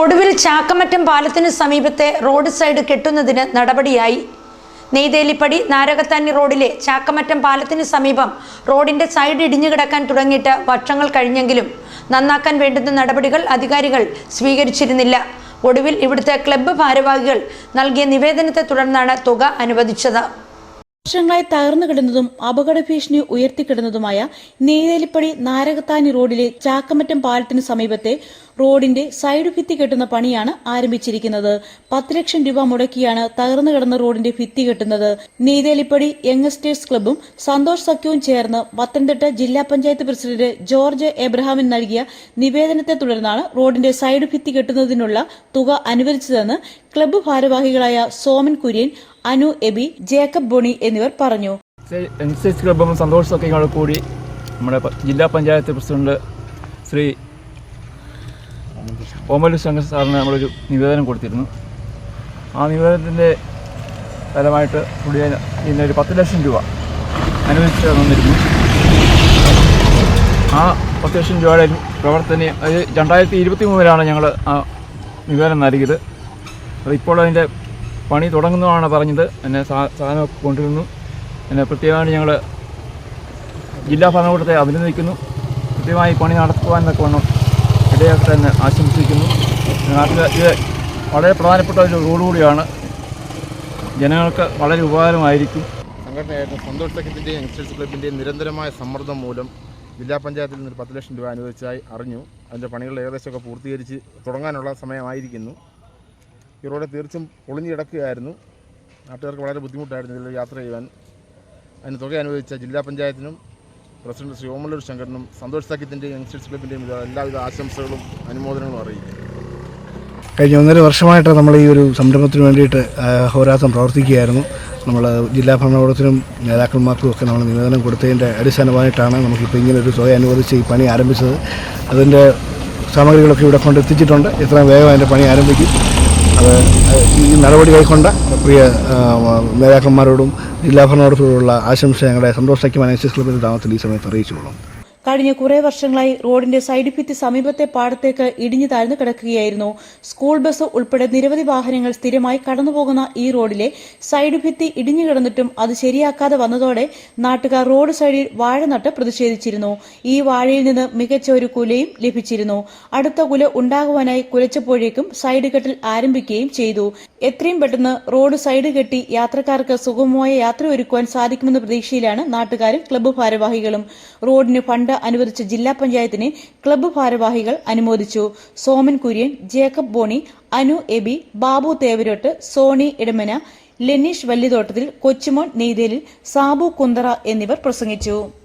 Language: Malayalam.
ഒടുവിൽ ചാക്കമറ്റം പാലത്തിന് സമീപത്തെ റോഡ് സൈഡ് കെട്ടുന്നതിന് നടപടിയായി. നെയ്തേലിപ്പടി നാരകത്താനി റോഡിലെ ചാക്കമറ്റം പാലത്തിന് സമീപം റോഡിന്റെ സൈഡ് ഇടിഞ്ഞു കിടക്കാൻ തുടങ്ങിയിട്ട് വർഷങ്ങൾ കഴിഞ്ഞെങ്കിലും നന്നാക്കാൻ വേണ്ടുന്ന നടപടികൾ അധികാരികൾ സ്വീകരിച്ചിരുന്നില്ല. ഒടുവിൽ ഇവിടുത്തെ ക്ലബ്ബ് ഭാരവാഹികൾ നൽകിയ നിവേദനത്തെ തുടർന്നാണ് തുക അനുവദിച്ചത്. വർഷങ്ങളായി തകർന്നു കിടന്നതും അപകട ഭീഷണി ഉയർത്തിക്കിടന്നതുമായ നെയ്തേലിപ്പടി നാരകത്താനി റോഡിലെ ചാക്കമറ്റം പാലത്തിന് സമീപത്തെ റോഡിന്റെ സൈഡ് ഭിത്തി കെട്ടുന്ന പണിയാണ് ആരംഭിച്ചിരിക്കുന്നത്. പത്ത് ലക്ഷം രൂപ മുടക്കിയാണ് തകർന്നു കിടന്ന റോഡിന്റെ ഭിത്തി കെട്ടുന്നത്. നെയ്തേലിപ്പടി യങ്സ്റ്റേഴ്സ് ക്ലബും സന്തോഷ് സഖ്യവും ചേർന്ന് പത്തനംതിട്ട ജില്ലാ പഞ്ചായത്ത് പ്രസിഡന്റ് ജോർജ് എബ്രഹാമിന് നൽകിയ നിവേദനത്തെ തുടർന്നാണ് റോഡിന്റെ സൈഡ് ഭിത്തി കെട്ടുന്നതിനുള്ള തുക അനുവദിച്ചതെന്ന് ക്ലബ്ബ് ഭാരവാഹികളായ സോമൻ കുര്യൻ അനു എബി ജേക്കബ് ബോണി എന്നിവർ പറഞ്ഞു. ക്ലബും സന്തോഷ് സഖ്യങ്ങളും കൂടി നമ്മുടെ ജില്ലാ പഞ്ചായത്ത് പ്രസിഡന്റ് ശ്രീ ഓമലു ശങ്കർ സാറിന് നമ്മളൊരു നിവേദനം കൊടുത്തിരുന്നു. ആ നിവേദനത്തിന്റെ ഫലമായിട്ട് പുള്ളി ഒരു പത്ത് ലക്ഷം രൂപ അനുവദിച്ച് തന്നിരുന്നു. ആ പത്ത് ലക്ഷം രൂപയുടെ പ്രവർത്തനം അത് രണ്ടായിരത്തി ഇരുപത്തി മൂന്നിലാണ് ഞങ്ങൾ ആ നിവേദനം നൽകിയത്. അത് ഇപ്പോൾ അതിന്റെ പണി തുടങ്ങുന്നതാണ് പറഞ്ഞത്. എന്നെ സാധനമൊക്കെ കൊണ്ടുവരുന്നു. എന്നെ പ്രത്യേകമായിട്ട് ഞങ്ങൾ ജില്ലാ ഭരണകൂടത്തെ അഭിനന്ദിക്കുന്നു. കൃത്യമായി പണി നടത്തുവാനൊക്കെ വേണം ഇടയൊക്കെ തന്നെ ആശംസിക്കുന്നു. നാട്ടിൽ ഇത് വളരെ പ്രധാനപ്പെട്ട ഒരു റോഡ് കൂടിയാണ്. ജനങ്ങൾക്ക് വളരെ ഉപകാരമായിരിക്കും. സംഘടനയായിരുന്ന സന്തോഷ് സഖ്യത്തിന്റെയും യങ്സ്റ്റേഴ്സ് ക്ലബിന്റെയും നിരന്തരമായ സമ്മർദ്ദം മൂലം ജില്ലാ പഞ്ചായത്തിൽ നിന്ന് പത്ത് ലക്ഷം രൂപ അനുവദിച്ചതായി അറിഞ്ഞു. അതിന്റെ പണികൾ ഏകദേശമൊക്കെ പൂർത്തീകരിച്ച് തുടങ്ങാനുള്ള സമയമായിരിക്കുന്നു. ഈ റോഡ് തീർച്ചും പൊളിഞ്ഞു കിടക്കുകയായിരുന്നു. നാട്ടുകാർക്ക് വളരെ ബുദ്ധിമുട്ടായിരുന്നു ഇതിൽ യാത്ര ചെയ്യുവാൻ. അതിന് തുക അനുവദിച്ച ജില്ലാ പഞ്ചായത്തിനും പ്രസിഡന്റ് ശ്രീ ഓമല്ലൂർ ശങ്കരനും സന്തോഷ് സഖ്യത്തിന്റെയും യങ്സ്റ്റേഴ്സ് ക്ലബിന്റെയും എല്ലാവിധ ആശംസകളും അനുമോദനങ്ങളും അറിയിക്കും കഴിഞ്ഞ ഒന്നര വർഷമായിട്ട് നമ്മൾ ഈ ഒരു സംരംഭത്തിന് വേണ്ടിയിട്ട് ഹോരാസം പ്രവർത്തിക്കുകയായിരുന്നു. നമ്മൾ ജില്ലാ ഭരണകൂടത്തിനും നേതാക്കന്മാർക്കും ഒക്കെ നമ്മൾ നിവേദനം കൊടുത്തതിന്റെ അടിസ്ഥാനമായിട്ടാണ് നമുക്കിപ്പോൾ ഇങ്ങനെ ഒരു തുക അനുവദിച്ച് ഈ പണി ആരംഭിച്ചത്. അതിന്റെ സാമഗ്രികളൊക്കെ ഇവിടെ കൊണ്ട് എത്തിച്ചിട്ടുണ്ട്. എത്രയും വേഗം അതിന്റെ പണി ആരംഭിക്കും. അത് ഈ നടപടി കൈക്കൊണ്ട പ്രിയ നേതാക്കന്മാരോടും ജില്ലാ ഭരണകൂടത്തോടുള്ള ആശംസ ഞങ്ങളുടെ സന്തോഷ് ക്ലബിന്റെ നാമത്തിൽ ഈ സമയത്ത് അറിയിച്ചുകൊള്ളും കഴിഞ്ഞ കുറെ വർഷങ്ങളായി റോഡിന്റെ സൈഡ് ഭിത്തി സമീപത്തെ പാടത്തേക്ക് ഇടിഞ്ഞു താഴ്ന്നു കിടക്കുകയായിരുന്നു. സ്കൂൾ ബസ് ഉൾപ്പെടെ നിരവധി വാഹനങ്ങൾ സ്ഥിരമായി കടന്നുപോകുന്ന ഈ റോഡിലെ സൈഡ് ഭിത്തി ഇടിഞ്ഞു കിടന്നിട്ടും അത് ശരിയാക്കാതെ വന്നതോടെ നാട്ടുകാർ റോഡ് സൈഡിൽ വാഴ നട്ട് പ്രതിഷേധിച്ചിരുന്നു. ഈ വാഴയിൽ നിന്ന് മികച്ച ഒരു കുലയും ലഭിച്ചിരുന്നു. അടുത്ത കുല ഉണ്ടാകുവാനായി കുലച്ചപ്പോഴേക്കും സൈഡ് കെട്ടിൽ ആരംഭിക്കുകയും ചെയ്തു. എത്രയും പെട്ടെന്ന് റോഡ് സൈഡ് കെട്ടി യാത്രക്കാർക്ക് സുഗമമായ യാത്ര ഒരുക്കുവാൻ സാധിക്കുമെന്ന പ്രതീക്ഷയിലാണ് നാട്ടുകാരും ക്ലബ്ബ് ഭാരവാഹികളും. റോഡിന് ഫണ്ട് അനുവദിച്ച ജില്ലാ പഞ്ചായത്തിന് ക്ലബ്ബ് ഭാരവാഹികൾ അനുമോദിച്ചു. Soman Kurian Jacob Boney Anu AB Babu Thevarottu Sony Idamana Lenish Vallithottathil Kochumon Neythelil Sabu Kunthara എന്നിവർ പ്രസംഗിച്ചു.